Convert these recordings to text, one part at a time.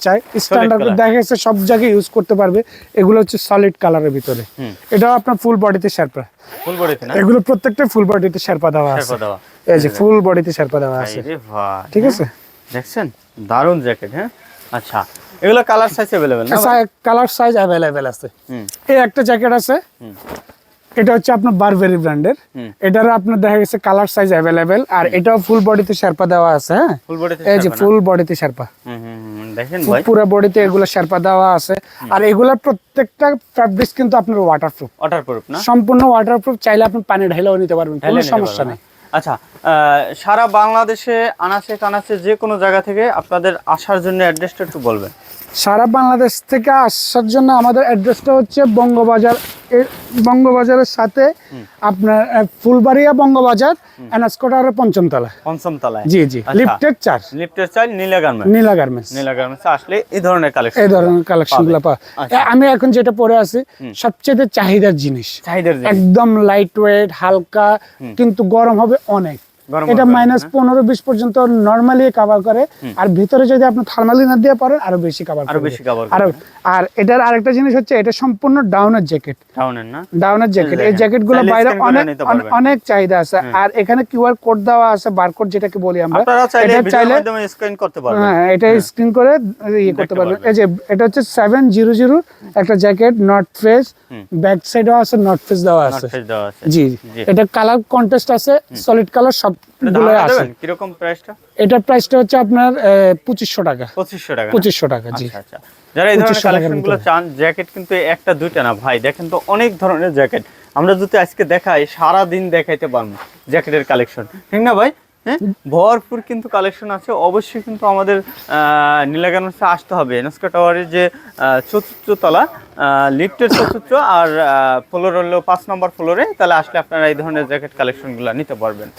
চায় standard color। দেখা গেছে সব জায়গায় ইউজ করতে পারবে এগুলো হচ্ছে সলিড কালারের ভিতরে এটাও আপনার ফুল বডিতে শেরপা ফুল বডিতে না এগুলো প্রত্যেকটা ফুল বডিতে শেরপা দেওয়া আছে শেরপা দেওয়া। এই যে ফুল বডিতে শেরপা দেওয়া আছে আরে ভাই ঠিক আছে দেখছেন দারুন জ্যাকেট হ্যাঁ আচ্ছা এগুলো কালার সাইজ अवेलेबल না ভাই? কালার সাইজ অ্যাভেলেবেল আছে হুম এই একটা জ্যাকেট আছে এটা হচ্ছে আপনার বারবেরি ব্র্যান্ডের হুম। এটার আপনার দেখা গেছে কালার সাইজ অ্যাভেলেবেল আর এটাও ফুল বডিতে শেরপা দেওয়া আছে হ্যাঁ ফুল বডিতে এই যে ফুল বডিতে শেরপা হুম হুম হুম, দেখেন ভাই। পুরো বডিতে এগুলো শেরপা দেওয়া আছে। আর এগুলোর প্রত্যেকটা ফ্যাব্রিক্স কিন্তু আপনার ওয়াটারপ্রুফ ওয়াটারপ্রুফ না? সম্পূর্ণ ওয়াটারপ্রুফ চাইলে আপনি পানি ঢাইলেও নিতে পারবেন কোনো সমস্যা নেই। আচ্ছা আহ, সারা বাংলাদেশে আনাচে কানাচে যে কোনো জায়গা থেকে আপনাদের আসার জন্য অ্যাড্রেসটা একটু বলবেন। সারা বাংলাদেশ থেকে আসার জন্য আমাদের অ্যাড্রেসটা হচ্ছে বঙ্গবাজার। বঙ্গবাজারের সাথে আপনার ফুলবাড়িয়া বঙ্গবাজার এনাসকোটারের পঞ্চমতলা। পঞ্চম তলায় জি। জি। লিফটেড চার লিফটের চাই Nila garment Nila garments Nila garments আসলে এই ধরনের কালেকশন এই ধরনের কালেকশনগুলো পাওয়া আচ্ছা। আমি এখন যেটা পরে আছি সবচেয়ে চাহিদার জিনিস। চাহিদার একদম লাইট ওয়েট হালকা কিন্তু গরম হবে অনেক। এটা মাইনাস পনেরো বিশ পর্যন্ত নর্মালি কাভার করে। আর ভিতরে যদি আপনি থার্মালি না দিয়ে পরেন আরও বেশি কাভার আরও বেশি cover আর আর এটার আরেকটা জিনিস হচ্ছে এটা সম্পূর্ণ ডাউনের জ্যাকেট টাউনের না? ডাউনের জ্যাকেট এই জ্যাকেটগুলো বাইরে অনেক অনেক- চাহিদা আছে। আর এখানে কিউআর কোড দেওয়া আছে বারকোড যেটাকে বলি আমরা। এটা চাইলে স্ক্যান করতে পারবেন। হ্যাঁ এটা স্ক্রিন করে ইয়ে করতে পারবেন। এই যে এটা হচ্ছে সেভেন জিরো জিরো একটা জ্যাকেট নর্থ ফেস ব্যাক সাইডও আছে নর্থ ফেস দেওয়া আছে। জি। এটা কালার কন্টেস্ট আছে সলিড কালার এটা কীরকম প্রাইসটা এটার প্রাইসটা হচ্ছে আপনার পঁচিশশো টাকা। পঁচিশশো টাকা পঁচিশশো টাকা জি। আচ্ছা আচ্ছা। যারা এই ধরনের 2500 টাকার কালেকশনগুলো ভিতরে। চান জ্যাকেট কিন্তু একটা দুইটা না। ভাই দেখেন তো অনেক ধরনের জ্যাকেট আমরা যদি আজকে দেখাই সারা দিন দেখাইতে পারব জ্যাকেটের কালেকশন ঠিক না ভাই? হ্যাঁ? ভরপুর কিন্তু কালেকশন আছে। অবশ্যই কিন্তু আমাদের নীলা গার্মেন্টসে আসতে হবে। এনস্কা টাওয়ারের যে চতুর্থ তলা লিফটের চতুর্থ আর ফ্লোর হলো পাঁচ নম্বর ফ্লোরে তাহলে আসলে আপনারা এই ধরনের জ্যাকেট কালেকশনগুলো নিতে পারবেন।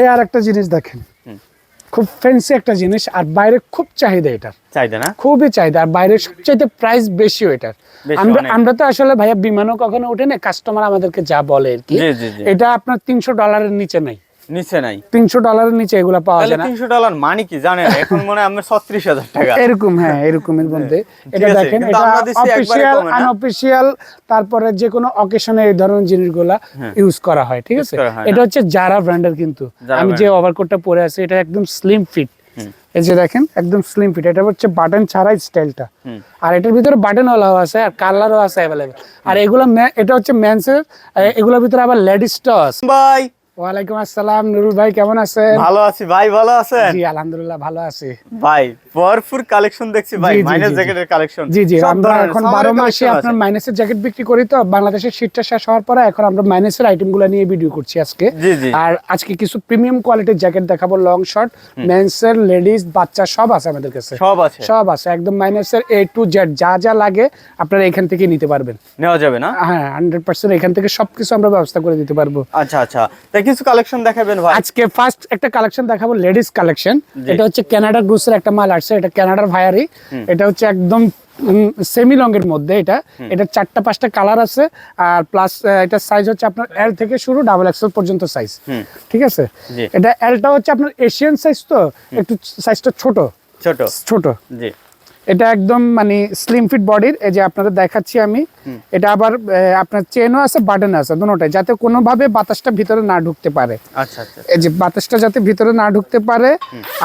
এই আর একটা জিনিস দেখেন। খুব ফ্যান্সি একটা জিনিস আর বাইরে খুব চাহিদা এটার। চাহিদা না? খুবই চাহিদা আর বাইরে সবচাইতে প্রাইস বেশি এটার। আমরা আমরা তো আসলে ভাইয়া বিমানও কখনো ওঠে না কাস্টমার আমাদেরকে যা বলে আর কি। এটা আপনার তিনশো ডলারের নিচে নাই। নিচে নাই। তিনশো ডলারের নিচে এগুলো পাওয়া যায় না। ডলার মানে কি? জানেন এখন মনে হয় আমার টাকা। এরকম হ্যাঁ এরকমের মধ্যে। এটা দেখেন এটা তারপরে যে কোনো অকেশনে এই ধরনের জিনিসগুলা ইউজ করা হয় ঠিক আছে? এটা হচ্ছে জারা ব্র্যান্ডের কিন্তু। আমি যে ওভারকোটটা পরে আছি এটা একদম স্লিম ফিট এই যে দেখেন একদম স্লিম ফিট এটা হচ্ছে বাটন ছাড়াই স্টাইলটা আর এটার ভিতরে বাটন ওয়ালাও আছে আর কালারও আছে অ্যাভেলেবেল আর এগুলো এটা হচ্ছে মেন্সের এগুলোর ভিতরে আবার লেডিসটাও আছে। ভাই ওয়ালাইকুম আসসালাম নুরুল ভাই কেমন আছেন? ভালো আছি ভাই ভালো আছেন? জি আলহামদুলিল্লাহ ভালো আছি। ভাই ভরপুর কালেকশন দেখছি ভাই মাইনাস। জ্যাকেটের কালেকশন জি জি। আমরা এখন বারো মাসে আপনার মাইনাসের জ্যাকেট বিক্রি করি তো বাংলাদেশের শীতটা শেষ হওয়ার পরে এখন আমরা মাইনাসের আইটেমগুলো নিয়ে ভিডিও করছি আজকে। আর আজকে কিছু প্রিমিয়াম কোয়ালিটির জ্যাকেট দেখাবো লং শর্ট মেন্সের লেডিস বাচ্চা সব আছে আমাদের কাছে। সব আছে। সব আছে একদম মাইনাসের এ টু জেড যা যা লাগে আপনারা এখান থেকে নিতে পারবেন। নেওয়া যাবে না? হ্যাঁ হান্ড্রেড পার্সেন্ট এখান থেকে সবকিছু আমরা ব্যবস্থা করে দিতে পারব। আচ্ছা আচ্ছা। তাই কিছু কালেকশন দেখাবেন ভাই? আজকে ফার্স্ট একটা কালেকশন দেখাবো লেডিস কালেকশন এটা হচ্ছে কানাডা গ্রুসের একটা মাল আসছে এটা কানাডার ভায়ারি এটা হচ্ছে একদম সেমি লং এর মধ্যে এটা। এটা চারটা পাঁচটা কালার আছে আর প্লাস এটা সাইজ হচ্ছে আপনার এল থেকে শুরু ডাবল এক্সেল পর্যন্ত সাইজ ঠিক আছে। এটা এলটা হচ্ছে আপনার এশিয়ান সাইজ তো একটু সাইজটা ছোট। ছোট। ছোট। জি। এটা একদম মানে স্লিম ফিট বডির এই যে আপনাদের দেখাচ্ছি আমি। এটা আবার আপনার চেনও আছে বাটন আছে দুটোটাই যাতে কোনোভাবে বাতাসটা ভিতরে না ঢুকতে পারে। আচ্ছা আচ্ছা এই যে বাতাসটা যাতে ভিতরে না ঢুকতে পারে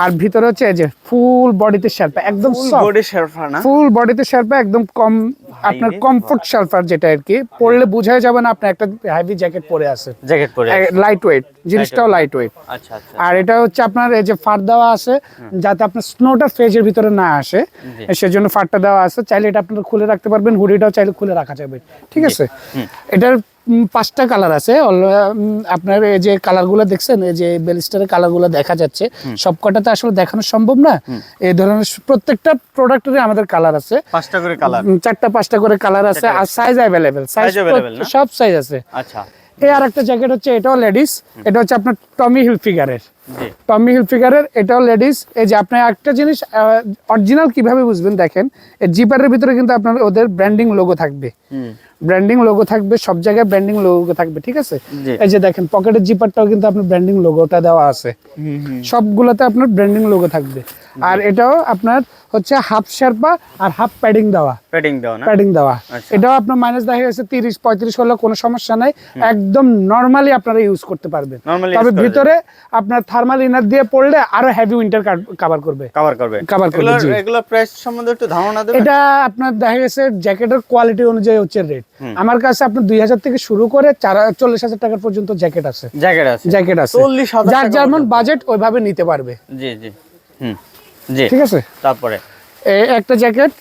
আর ভিতরে হচ্ছে এই যে ফুল বডিতে শেরপা একদম বডি শেরফা না? ফুল বডিতে শেরপা একদম কম আপনার কমফোর্ট সালফার যেটা আর কি পরলে বোঝাই যাবে না আপনি একটা হেভি জ্যাকেট পরে আছে জ্যাকেট পরে লাইট ওয়েট জিনিসটাও লাইট ওয়েট আচ্ছা আচ্ছা আর এটা হচ্ছে আপনার এই যে ফার দেওয়া আছে যাতে আপনার স্নোটা ফেজের ভিতরে না আসে সেজন্য ফারটা দেওয়া আছে। চাইলে এটা আপনারা খুলে রাখতে পারবেন হুডিটাও চাইলে খুলে রাখা যাবে। ঠিক আছে? এটার পাঁচটা কালার আছে। আপনার এই যে কালারগুলো দেখছেন এই যে বেলিস্টারের কালারগুলো দেখা যাচ্ছে। সবকটাতে আসলে দেখানো সম্ভব না। এই ধরনের প্রত্যেকটা প্রোডাক্টের আমাদের কালার আছে। পাঁচটা করে কালার চারটা পাঁচটা করে কালার আছে আর সাইজ অ্যাভেলেবেল সাইজ সব সাইজ আছে। আচ্ছা। এই আর একটা জ্যাকেট হচ্ছে এটাও লেডিস এটা হচ্ছে আপনার টমি হিল ফিগারের জি টমি হিল ফিগারের এটাও লেডিস এই যে আপনি একটা জিনিস অরিজিনাল কীভাবে বুঝবেন দেখেন এই জিপারের ভিতরে কিন্তু আপনার ওদের ব্র্যান্ডিং লোগো থাকবে। ব্র্যান্ডিং লোগো থাকবে সব জায়গায় ব্র্যান্ডিং লোগো থাকবে ঠিক আছে? এই যে দেখেন পকেটের জিপারটাও কিন্তু আপনার ব্র্যান্ডিং লোগোটা দেওয়া আছে। সবগুলোতে আপনার ব্র্যান্ডিং লোগো থাকবে। আর এটাও আপনার হচ্ছে হাফ শেরপা আর হাফ প্যাডিং দেওয়া। প্যাডিং দেওয়া প্যাডিং দেওয়া। আচ্ছা। এটাও আপনার মাইনাস দেখা গেছে তিরিশ পঁয়ত্রিশ হলে কোনো সমস্যা নাই। একদম নর্মালি আপনারা ইউজ করতে পারবেন। তবে ভিতরে আপনার থার্মাল ইনার দিয়ে পড়লে আরও হেভি উইন্টার কাভার করবে। কভার করবে। Cover করবে, জি। প্রাইস সম্বন্ধে একটু ধারণা দেবেন? এটা আপনার দেখা গেছে জ্যাকেটের কোয়ালিটি অনুযায়ী হচ্ছে রেট আমার কাছে আপনার দুই হাজার থেকে শুরু করে চার চল্লিশ হাজার টাকার পর্যন্ত জ্যাকেট আছে। জ্যাকেট আছে। জ্যাকেট আছে। যার যেমন বাজেট ওইভাবে নিতে পারবে। জি জি। হুম। জি ঠিক আছে? তারপরে? একটা জ্যাকেট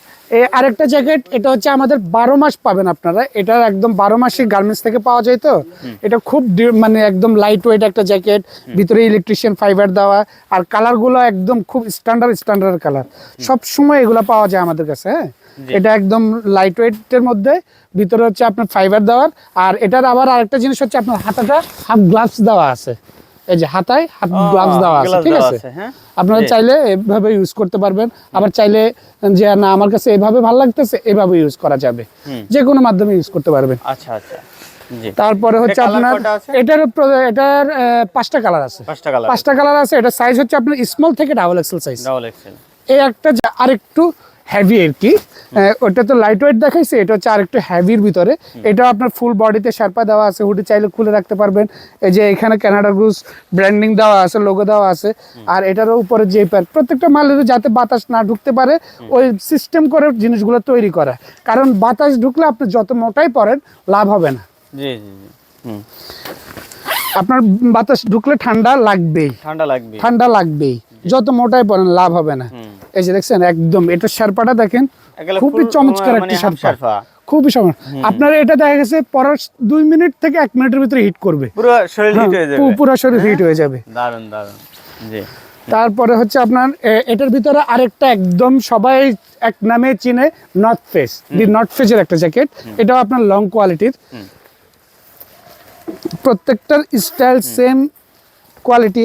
আরেকটা জ্যাকেট এটা হচ্ছে আমাদের বারো মাস পাবেন আপনারা। এটা একদম বারো মাসই গার্মেন্টস থেকে পাওয়া যায় তো? এটা খুব মানে একদম লাইট ওয়েট একটা জ্যাকেট ভিতরে ইলেকট্রিশিয়ান ফাইবার দেওয়া আর কালারগুলো একদম খুব স্ট্যান্ডার্ড স্ট্যান্ডার্ড কালার সব সময় এগুলো পাওয়া যায় আমাদের কাছে হ্যাঁ? এটা একদম লাইট ওয়েটের মধ্যে ভিতরে হচ্ছে আপনার ফাইবার দেওয়ার আর এটার আবার আরেকটা জিনিস হচ্ছে আপনার হাতাটা হাফ গ্লাভস দেওয়া আছে। এই যে হাতায় ও, গ্লাভস দেওয়া আছে ঠিক আছে? হ্যাঁ। আপনারা চাইলে এভাবে ইউজ করতে পারবেন। আবার চাইলে যে না আমার কাছে এভাবে ভালো লাগতেছে এভাবে ইউজ করা যাবে। যে কোনো মাধ্যমে ইউজ করতে পারবেন। আচ্ছা আচ্ছা। তারপরে হচ্ছে আপনার এটার এটার পাঁচটা কালার আছে। পাঁচটা কালার আছে। এটা সাইজ হচ্ছে আপনার স্মল থেকে double XL size double XL এই একটা আরেকটু হেভি আর কি ওটা তো লাইট ওয়েট দেখাইছে এটা হচ্ছে আরেকটু হেভির ভিতরে। এটা আপনার ফুল বডিতে শার্পা দেওয়া আছে হুডি চাইলে খুলে রাখতে পারবেন। এই যে এখানে কানাডা গুস ব্র্যান্ডিং দেওয়া আছে লোগো দেওয়া আছে। আর এটার উপরে যে প্যাড প্রত্যেকটা মালের যাতে বাতাস না ঢুকতে পারে ওই সিস্টেম করে জিনিসগুলো তৈরি করা। কারণ বাতাস ঢুকলে আপনি যত মোটাই পড়েন লাভ হবে না। জি জি জি হুম। আপনার বাতাস ঢুকলে ঠান্ডা লাগবেই। ঠান্ডা লাগবে ঠান্ডা লাগবেই। যত মোটাই পড়েন লাভ হবে না। এই যে দেখছেন একদম এটা শার্পাটা দেখেন খুবই চমৎকার মানে একটা শার্পা। খুবই সময় আপনার এটা দেখা গেছে পরার দুই মিনিট থেকে এক মিনিটের ভিতরে হিট করবে। পুরো শরীর হিট হয়ে যাবে। হয়ে যাবে। দারুণ দারুণ জি। তারপরে হচ্ছে আপনার এটার ভিতরে আরেকটা একদম সবাই এক নামে চিনে নর্থ ফেস দি নর্থ ফেসের একটা জ্যাকেট। এটাও আপনার লং কোয়ালিটির প্রত্যেকটার স্টাইল সেম কোয়ালিটি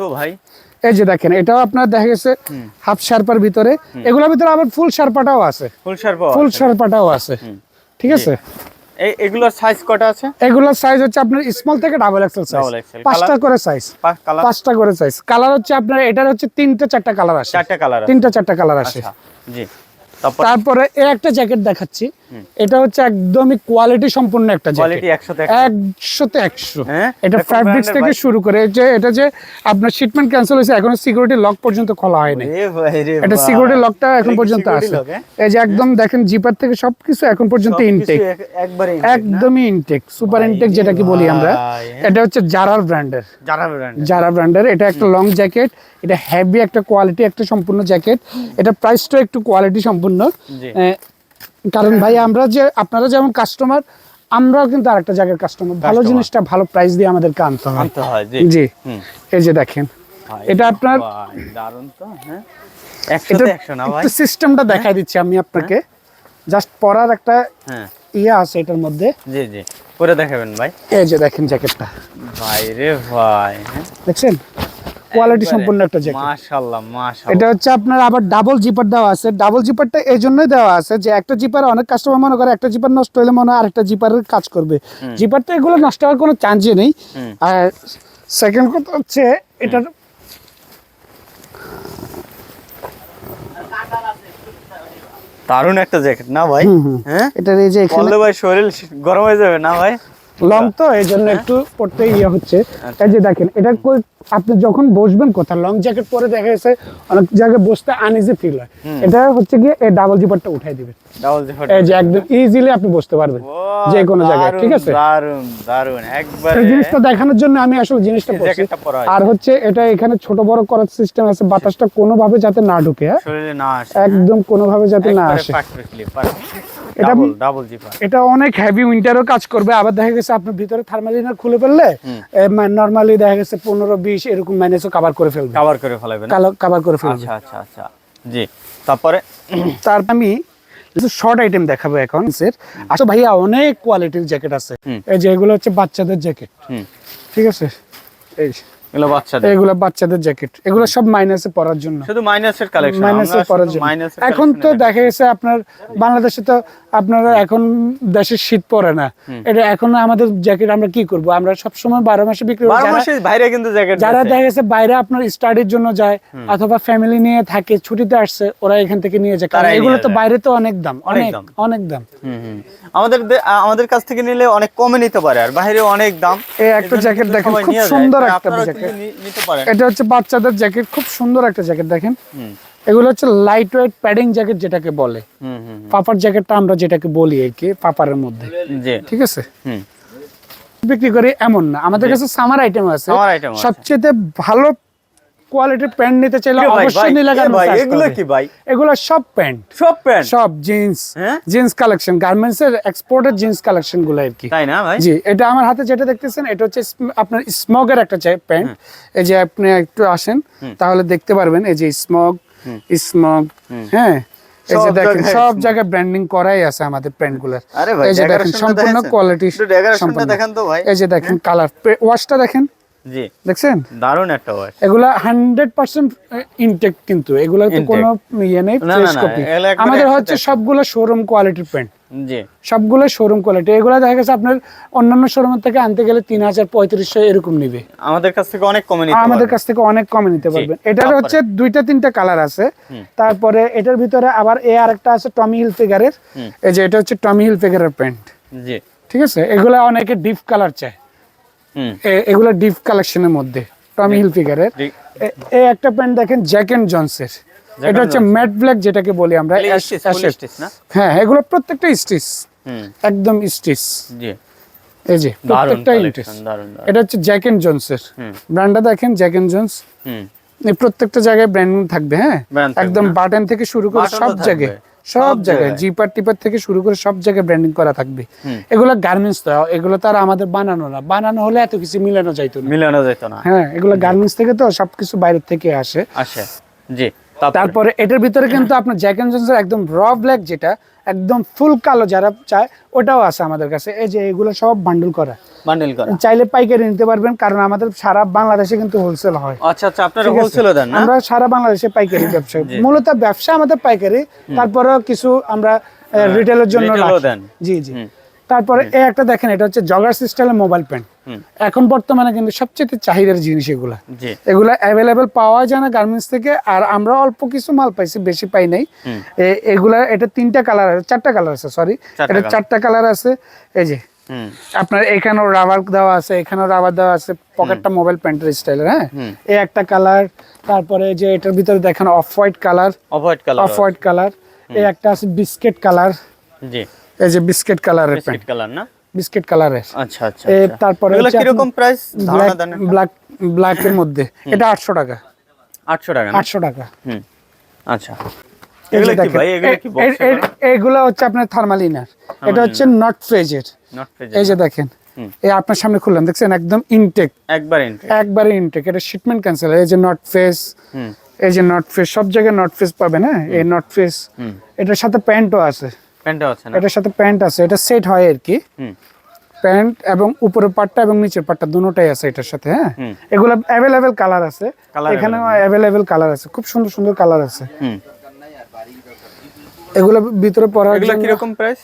তো ভাই। এই যে দেখেন এটাও আপনার দেখা গেছে হাফ শার্পার ভিতরে। এগুলোর ভিতরে আবার ফুল শার্পাটাও আছে। ফুল শার্পা ফুল শার্পাটাও আছে। ঠিক আছে? এগুলোর সাইজ কটা আছে? এগুলোর সাইজ হচ্ছে আপনার স্মল থেকে ডাবল এক্সেল সাইজ পাঁচটা করে সাইজ পাঁচটা করে সাইজ কালার হচ্ছে আপনার এটার হচ্ছে তিনটা চারটা কালার আসে। চারটা কালার আছে। তিনটা চারটা কালার আসে। আচ্ছা। জি। তারপর? একটা জ্যাকেট দেখাচ্ছি। এটা হচ্ছে একদমই কোয়ালিটি সম্পূর্ণ একটা জ্যাকেট। একশোতে একশো। হ্যাঁ? এটা ফ্যাব্রিক্স থেকে শুরু করে যে এটা যে আপনার শিটমেন্ট ক্যান্সেল হয়েছে এখনও সিকিউরিটি লক পর্যন্ত খোলা হয়নি। এটা সিকিউরিটি লকটা এখন পর্যন্ত আছে। হ্যাঁ? এই যে একদম দেখেন জিপার থেকে সবকিছু এখন পর্যন্ত ইনটেক? একদমই ইনটেক সুপার ইনটেক রে যেটাকে বলি আমরা। হ্যাঁ? এটা হচ্ছে জারার ব্র্যান্ডের। জারা ব্র্যান্ডের এটা একটা লং জ্যাকেট এটা হেভি একটা কোয়ালিটি একটা সম্পূর্ণ জ্যাকেট এটা প্রাইসটা একটু কোয়ালিটি সম্পূর্ণ জি। এ, কারণ ভাই আমরা যে আপনারা যেমন কাস্টমার আমরাও কিন্তু আরেকটা জায়গার কাস্টমার ভালো জিনিসটা ভালো প্রাইস দিয়ে আমাদেরকে আনতে হয়। জি। এই যে দেখেন এটা আপনার দারুণ তো হ্যাঁ। একটু সিস্টেমটা দেখাই দিচ্ছি আমি আপনাকে। জাস্ট পরার একটা হ্যাঁ। ইয়ে আছে এটার মধ্যে। জি জি। পরে দেখাবেন ভাই। এই যে দেখেন জ্যাকেটটা ভাই রে ভাই হ্যাঁ। দেখছেন? কোয়ালিটি সম্পূর্ণ একটা জ্যাকেট মাশাআল্লাহ মাশাআল্লাহ। এটা হচ্ছে আপনার আবার ডাবল জিপার দেওয়া আছে। ডাবল জিপারটা এই জন্যই দেওয়া আছে যে একটা জিপার অনেক কাস্টমার মনে করে একটা জিপার নষ্ট হলে মনে হয় আরেকটা জিপারের কাজ করবে। জিপারটা এগুলো নষ্ট হওয়ার কোনো চান্সই নেই। আর সেকেন্ড কথা হচ্ছে এটার দারুণ একটা জ্যাকেট না ভাই? হ্যাঁ? এটার এই যে এখানে ভাই শরীর গরম হয়ে যাবে না ভাই? লং তো এই জন্য একটু পড়তে ইয়ে হচ্ছে। আচ্ছা। এই যে দেখেন এটা আপনি যখন বসবেন কোথাও লং জ্যাকেট পরে দেখা গেছে অনেক জায়গায় বসতে আনইজি ফিল হয়। এটা হচ্ছে গিয়ে এই ডাবল জিপারটা উঠাই দিবেন। ডাবল জিপার এই যে একদম ইজিলি আপনি বসতে পারবেন যে কোনো জায়গায় ঠিক আছে? দারুণ দারুণ একবারে এই জিনিসটা দেখানোর জন্য আমি আসলে জিনিসটা হয়েছে। আর হচ্ছে এটা এখানে ছোট বড় করার সিস্টেম আছে বাতাসটা কোনোভাবে যাতে না ঢুকে হ্যাঁ? শরীরে না আসে একদম কোনোভাবে যাতে না আসে। পারফেক্টলি এটা ডাবল জিপার এটা অনেক হেভি উইন্টারও কাজ করবে। আবার দেখা গেছে আপনার ভিতরে থার্মাল ইনার খুলে ফেললে নর্মালি দেখা গেছে পনেরো বিশ এরকম মাইনাসও কাভার করে ফেলবে। কভার করে ফেলাবেন কাভার করে ফেলবে। আচ্ছা আচ্ছা আচ্ছা। জি তারপরে? তার আমি শর্ট আইটেম দেখাবো এখন স্যার আচ্ছা ভাইয়া অনেক কোয়ালিটির জ্যাকেট আছে। এই যে এগুলো হচ্ছে বাচ্চাদের জ্যাকেট ঠিক আছে? এই এগুলো বাচ্চাদের। এগুলো বাচ্চাদের জ্যাকেট। এগুলো সব মাইনাসে পরার জন্য। শুধু মাইনাসের কালেকশন মাইনাসে পরার জন্য। এখন তো দেখা গেছে আপনার বাংলাদেশে তো আপনারা এখন দেশের শীত পড়ে না। এটা এখন আমাদের জ্যাকেট আমরা কি করব? আমরা সব সময় বারো মাসে বিক্রি করি। বারো যারা- মাসে বাইরে কিন্তু জ্যাকেট যারা দেখা গেছে বাইরে আপনার স্টাডির জন্য যায় অথবা ফ্যামিলি নিয়ে থাকে ছুটিতে আসছে ওরা এখান থেকে নিয়ে যায়। কারণ এগুলো তো বাইরে তো অনেক দাম অনেক অনেক দাম। আমাদের আমাদের কাছ থেকে নিলে অনেক কমে নিতে পারে আর বাইরে অনেক দাম। এই একটা জ্যাকেট দেখেন খুব সুন্দর একটা জ্যাকেট। এটা হচ্ছে বাচ্চাদের জ্যাকেট খুব সুন্দর একটা জ্যাকেট দেখেন। এগুলো হচ্ছে লাইট ওয়েট প্যাডিং জ্যাকেট যেটাকে বলে। পাপার জ্যাকেটটা আমরা যেটাকে বলি আর কি পাপারের মধ্যে। ঠিক আছে? বিক্রি করি এমন না। আমাদের কাছে সামার আইটেম আছে। সবচেয়ে ভালো কোয়ালিটির প্যান্ট নিতে চাইলে অবশ্যই নীলা কি ভাই, এগুলো কি ভাই? এগুলো সব প্যান্ট সব প্যান্ট সব জিন্স হ্যাঁ? জিন্স কালেকশন গার্মেন্টস এর এক্সপোর্টের জিন্স কালেকশনগুলো আর কি। তাই না ভাই? জি এটা আমার হাতে যেটা দেখতেছেন এটা হচ্ছে আপনার স্মগের একটা প্যান্ট এই যে আপনি একটু আসেন তাহলে দেখতে পারবেন এই যে স্মগ স্মগ হ্যাঁ? এই যে সব দেখেন জায়গায় সব জায়গায় ব্র্যান্ডিং করাই আছে আমাদের প্যান্টগুলার। এই যে দেখেন সম্পূর্ণ কোয়ালিটি decoration তো ভাই। এই যে দেখেন কালার ওয়াশটা দেখেন। জি। দেখছেন? দারুণ একটা ওয়াশ এগুলা হান্ড্রেড পার্সেন্ট ইনটেক কিন্তু। এগুলা তো কোনো ইয়ে নেই ফ্রেশ কপি আমাদের হচ্ছে সবগুলো শোরুম কোয়ালিটির প্যান্ট জি। সবগুলো শোরুম কোয়ালিটি এগুলো দেখা গেছে আপনার অন্যান্য শোরুমের থেকে আনতে গেলে তিন হাজার পঁয়ত্রিশশো এরকম নিবে। আমাদের কাছ থেকে অনেক কমে নিতে আমাদের কাছ থেকে অনেক কমে নিতে পারবেন। এটার? হচ্ছে দুইটা তিনটা কালার আছে। তারপরে এটার ভিতরে আবার এ আরেকটা আছে টমি হিল ফিগারের এই যে এটা হচ্ছে টমি হিল ফিগারের প্যান্ট জি। ঠিক আছে? এগুলা অনেকে ডিপ কালার চায়। এগুলা ডিপ কালেকশনের মধ্যে টমি হিল ফিগারের Deep- এই একটা প্যান্ট দেখেন জ্যাক এন্ড জনসের এটা হচ্ছে ম্যাট ব্ল্যাক যেটাকে বলি আমরা? হ্যাঁ এগুলো প্রত্যেকটা স্টিচ একদম স্টিচ এই যে প্রত্যেকটা। এটা হচ্ছে জ্যাক এন্ড জনসের। ব্র্যান্ডটা দেখেন জ্যাক এন্ড জনস প্রত্যেকটা জায়গায় ব্র্যান্ডিং থাকবে হ্যাঁ? একদম বাটন থেকে শুরু করে সব জায়গায়। সব জায়গায়। জিপার টিপার থেকে শুরু করে সব জায়গায় ব্র্যান্ডিং করা থাকবে। এগুলো গার্মেন্টস তো এগুলো তো আর আমাদের বানানো না। বানানো হলে এত কিছু মিলানো যাইতো না। মিলানো যাইতো না। হ্যাঁ এগুলো গার্মেন্টস থেকে তো সবকিছু বাইরে থেকে আসে। আসে। জি তারপরে? এটার ভিতরে কিন্তু আপনার জ্যাক এন্ড জনসের একদম র ব্ল্যাক যেটা একদম ফুল কালো যারা চায় ওটাও আছে আমাদের কাছে। এই যে এগুলো সব বান্ডল করা। বান্ডেল করা। চাইলে পাইকারি নিতে পারবেন কারণ আমাদের সারা বাংলাদেশে কিন্তু হোলসেল হয়। আচ্ছা আচ্ছা আপনারা হোলসেল দেন না? আমরা সারা বাংলাদেশে পাইকারি ব্যবসা মূলত ব্যবসা আমাদের পাইকারি তারপরেও কিছু আমরা রিটেলের জন্য retail রাখি। জি জি। তারপরে এই একটা দেখেন এটা হচ্ছে জগার সিস্টেমের মোবাইল প্যান্ট এখন বর্তমানে কিন্তু সবচেয়ে চাহিদার জিনিস এগুলা। এগুলা অ্যাভেলেবেল পাওয়া যায় না গার্মেন্টস থেকে আর আমরা অল্প কিছু মাল পাইছি বেশি পাই নাই। এ- এগুলা এটা তিনটা কালার আছে চারটা কালার আছে সরি এটা চারটা কালার আছে এই যে। আপনার এখানেও রাবার দেওয়া আছে এখানেও রাবার দেওয়া আছে পকেটটা মোবাইল প্যান্টের স্টাইলের হ্যাঁ? এই একটা কালার তারপরে যে এটার ভিতরে দেখেন off white colour off colour off white colour এই একটা আছে বিস্কিট কালার জি। এই যে বিস্কিট কালারের প্যান্ট। বিস্কিট কালার না? বিস্কিট কালারের। আচ্ছা আচ্ছা আচ্ছা। তারপরে এগুলো হচ্ছে কীরকম প্রাইস ধারণা ব্ল্যাক দেন ব্ল্যাক ব্ল্যাকের মধ্যে। এটা আটশো টাকা। আটশো টাকা না? আটশো টাকা। হুম। আচ্ছা। এগুলো কি ভাই? এগুলো কি বক্স এ- এ- এগুলো হচ্ছে আপনার থার্মাল ইনার এটা হচ্ছে নট ফ্রেজের নট এই যে দেখেন এই আপনার সামনে খুললাম দেখছেন? একদম ইনটেক একবার ইনটেক এটা শিটমেন্ট ক্যান্সেল এই যে নট ফেস এই যে নট ফেস সব জায়গায় নট ফেস পাবেন হ্যাঁ? এই নট ফেস এটার সাথে প্যান্টও আছে। প্যান্টটা আছে না? এটার সাথে প্যান্ট আছে এটা সেট হয় আর কি। প্যান্ট এবং উপরের পাটটা এবং নিচের পাটটা দুটোটাই আছে এটার সাথে হ্যাঁ? এগুলো অ্যাভেলেবেল কালার আছে। এখানে অ্যাভেলেবেল কালার আছে খুব সুন্দর সুন্দর কালার আছে। হুম। এগুলো ভিতরে পরার এগুলো জন্য কীরকম প্রাইস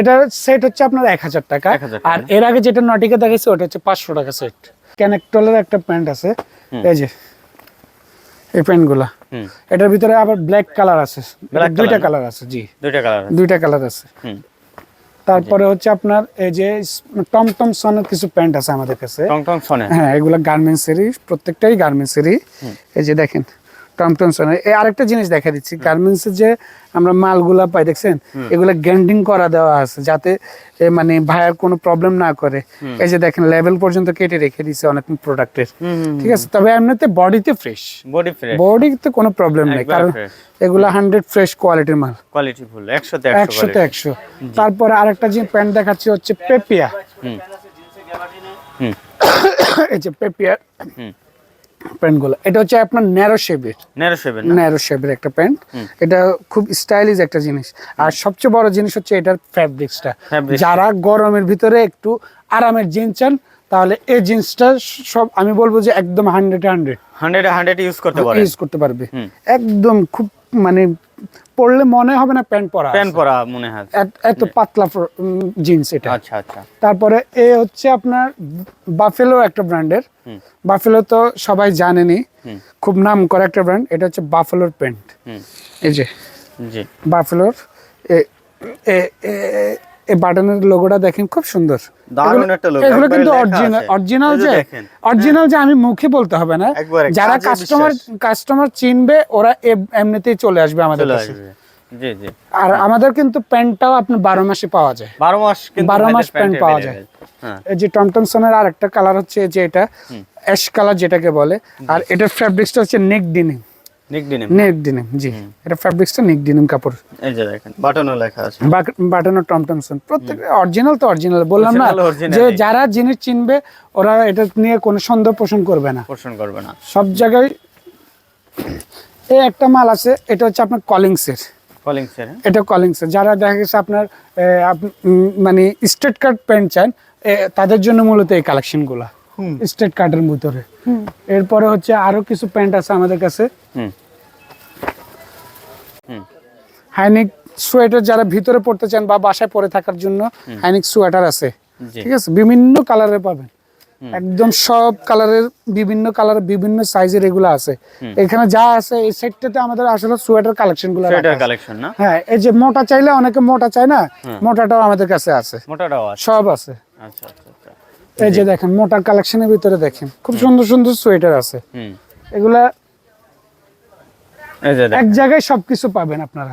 এটার সেট হচ্ছে আপনার এক হাজার টাকা। 1000 টাকা। আর এর আগে যেটা নটিকে দেখাইছে ওটা হচ্ছে পাঁচশো টাকা সেট ক্যানেক্টলের একটা প্যান্ট আছে। এই যে এই প্যান্টগুলা। এটার ভিতরে আবার ব্ল্যাক কালার আছে। দুইটা কালার আছে জি। দুইটা কালার আছে। দুইটা কালার আছে। তারপরে হচ্ছে আপনার এই যে টমটম টম সনের কিছু প্যান্ট আছে আমাদের কাছে। টমটম টং হ্যাঁ এগুলো গার্মেন্টসেরই প্রত্যেকটাই গার্মেন্টসেরই এই যে দেখেন সোনার এই আরেকটা জিনিস দেখা দিচ্ছি। গার্মেন্টসের যে আমরা মালগুলা পাই দেখছেন? এগুলো গ্যান্ডিং করা দেওয়া আছে যাতে মানে ভাইয়ার কোনো প্রবলেম না করে। এই যে দেখেন লেভেল পর্যন্ত কেটে রেখে দিছে অনেক প্রোডাক্টের ঠিক আছে? তবে এমনিতে বডিতে ফ্রেশ বডি ফ্রেশ বডিতে কোনো প্রবলেম নেই। কারণ। এগুলো হান্ড্রেড ফ্রেশ কোয়ালিটির মাল। কোয়ালিটি ফুল একশোতে একশো একশোতে একশো। তারপরে আরেকটা যে প্যান্ট দেখাচ্ছি হচ্ছে পেপিয়া এই যে পেপিয়া হুম। প্যান্টগুলো এটা হচ্ছে আপনার ন্যারো শেপের ন্যারো শেপের ন্যারো শেপের একটা প্যান্ট। এটা খুব স্টাইলিশ একটা জিনিস। আর সবচেয়ে বড় জিনিস হচ্ছে এটার ফ্যাব্রিক্সটা। যারা গরমের ভিতরে একটু আরামের জিন্স চান তাহলে এই জিন্সটা সব আমি বলব যে একদম hundred hundred hundred hundred use করতে পারবে ইউজ করতে পারবে। একদম খুব মানে পরলে মনে হবে না প্যান্ট পরা প্যান্ট পরা মনে হয়। এত- পাতলা জিন্স এটা। আচ্ছা আচ্ছা। তারপরে এ হচ্ছে আপনার বাফেলো একটা ব্র্যান্ডের। বাফেলো তো সবাই জানেনি। খুব নাম করা একটা ব্র্যান্ড এটা হচ্ছে বাফেলোর প্যান্ট। এই যে জি। বাফেলোর এ- এই বাটনের লোগোটা দেখেন খুব সুন্দর। দারুণ এগুলো- একটা logo, এগুলো কিন্তু অরিজিনাল অরিজিনাল যে অরিজিনাল যে আমি মুখে বলতে হবে না যারা কাস্টমার কাস্টমার চিনবে ওরা এমনিতেই চলে আসবে আমাদের কাছে। জি জি। আর আমাদের কিন্তু প্যান্টটাও আপনি বারো মাসে পাওয়া যায়। বারো মাস কিন্তু ভাইদের মাস প্যান্ট পাওয়া। হ্যাঁ। এই যে টমটমসনের আর একটা কালার হচ্ছে যে এটা অ্যাশ কালার যেটাকে বলে আর এটার ফ্যাব্রিক্সটা হচ্ছে নেক ডিনিম নিক ডিনে নেক ডিনিম জি। এটা ফ্যাব্রিক্সটা নেক ডিনিম কাপড়। এই যে দেখেন বাটনও লেখা আছে। বাটানো টমটমসন প্রত্যেক অরিজিনাল তো অরিজিনাল বললাম না। Original, original যে যারা জিনিস চিনবে ওরা এটা নিয়ে কোনো সন্দেহ পোষণ করবে না। পোষণ করবে না। সব জায়গায় এই একটা মাল আছে এটা হচ্ছে আপনার কলিংসের। কলিং এটা কলিংসের। যারা দেখা গেছে আপনার মানে স্ট্রেট কাট প্যান্ট চান তাদের জন্য মূলত এই কালেকশনগুলা স্ট্রেট কাটের ভিতরে। এরপরে হচ্ছে আরও কিছু প্যান্ট আছে আমাদের কাছে। হুম। হাইনিক সোয়েটার যারা ভিতরে পড়তে চান বা বাসায় পরে থাকার জন্য হাইনিক সোয়েটার আছে। ঠিক আছে? বিভিন্ন কালারের পাবেন। একদম সব কালারের বিভিন্ন কালারের বিভিন্ন সাইজের এগুলো আছে। এখানে যা আছে এই সেটটাতে আমাদের আসলে সোয়েটার কালেকশনগুলো সোয়েটার আছে। কালেকশন না? হ্যাঁ এই যে মোটা চাইলে অনেকে মোটা চায় না মোটাটাও আমাদের কাছে আছে। মোটাটাও আছে। সব আছে। আচ্ছা আচ্ছা আচ্ছা। এই যে দেখেন মোটার কালেকশনের ভিতরে দেখেন খুব সুন্দর সুন্দর সোয়েটার আছে। এগুলা এক জায়গায় সবকিছু পাবেন আপনারা।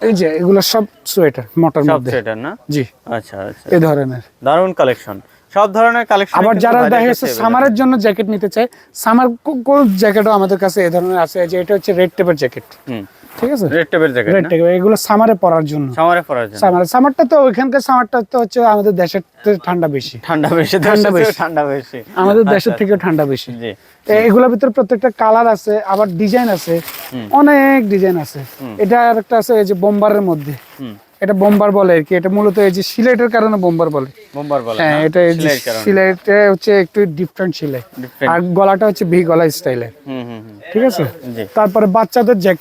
এই যে এগুলো সব সোয়েটার মোটার মধ্যে। সোয়েটার না? জি। আচ্ছা আচ্ছা। এই ধরনের। দারুণ কালেকশন। সব ধরনের কালেকশন আবার যারা দেখা যাচ্ছে সামারের জন্য জ্যাকেট নিতে চায় সামার কোন জ্যাকেটও আমাদের কাছে এই ধরনের আছে যে এটা হচ্ছে রেড টেপের জ্যাকেট। হুম। ঠিক আছে? রেড টেপের জ্যাকেট রেড না? এগুলো সামারে পরার জন্য। সামারে পরার জন্য। সামার সামারটা তো ওইখানকার সামারটা তো হচ্ছে আমাদের দেশের ঠান্ডা বেশি। ঠান্ডা বেশি ঠান্ডা ঠান্ডা বেশি বেশি। ঠান্ডা বেশি। আমাদের আচ্ছা, দেশের থেকেও ঠান্ডা বেশি। এগুলোর ভিতরে প্রত্যেকটা কালার আছে আবার ডিজাইন আছে অনেক ডিজাইন আছে। এটা আর একটা আছে এই যে বোম্বারের মধ্যে। এটা বোম্বার বলে আর কি এটা মূলত এই যে সিলেটের কারণে বোম্বার বলে। বোম্বার বলে হ্যাঁ এটা। সিলেটে হচ্ছে একটু ডিফারেন্ট সিলাই আর গলাটা হচ্ছে ভি গলা স্টাইলের ঠিক আছে? তারপরে বাচ্চাদের জ্যাক